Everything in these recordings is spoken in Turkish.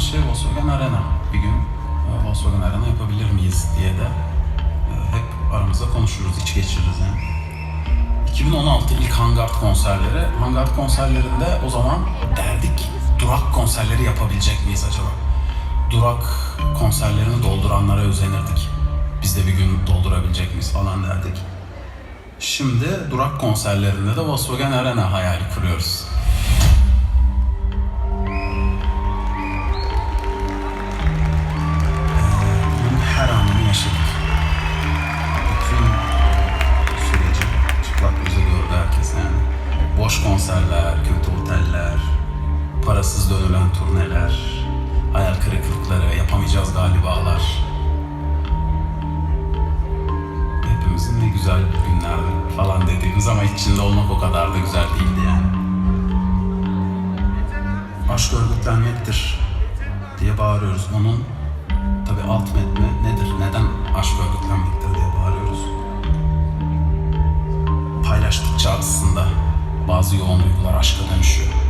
şey Volkswagen Arena. Bir gün e, Volkswagen Arena yapabilir miyiz diye de e, hep aramızda konuşuruz, iç geçiririz yani. 2016 ilk Hangard konserleri. Hangard konserlerinde o zaman derdik durak konserleri yapabilecek miyiz acaba? Durak konserlerini dolduranlara özenirdik. Biz de bir gün doldurabilecek miyiz falan derdik. Şimdi durak konserlerinde de Volkswagen Arena hayali kuruyoruz. Parasız dönülen turneler, hayal kırıklıkları, yapamayacağız galibalar. Hepimizin ne güzel günlerdi falan dediğimiz ama içinde olmak o kadar da güzel değildi yani. Aşk örgütlenmektir diye bağırıyoruz. Onun tabi alt metni nedir? Neden aşk örgütlenmektir diye bağırıyoruz. Paylaştıkça aslında bazı yoğun duygular aşka dönüşüyor.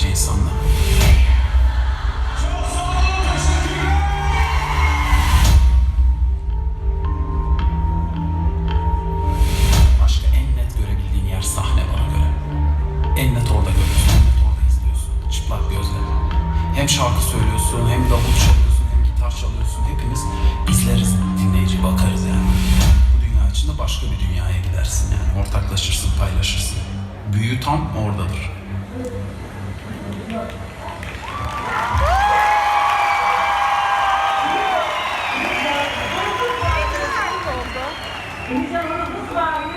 Yüzlerce, binlerce insanla. Aşkı en net görebildiğin yer sahne bana göre. En net orada görüyorsun, orada izliyorsun. Çıplak gözle. Hem şarkı söylüyorsun, hem davul çalıyorsun, hem gitar çalıyorsun. Hepimiz izleriz, dinleyici bakarız yani. Bu dünya içinde başka bir dünyaya gidersin yani. Ortaklaşırsın, paylaşırsın. Büyü tam oradadır. Güzel onu buz varmış.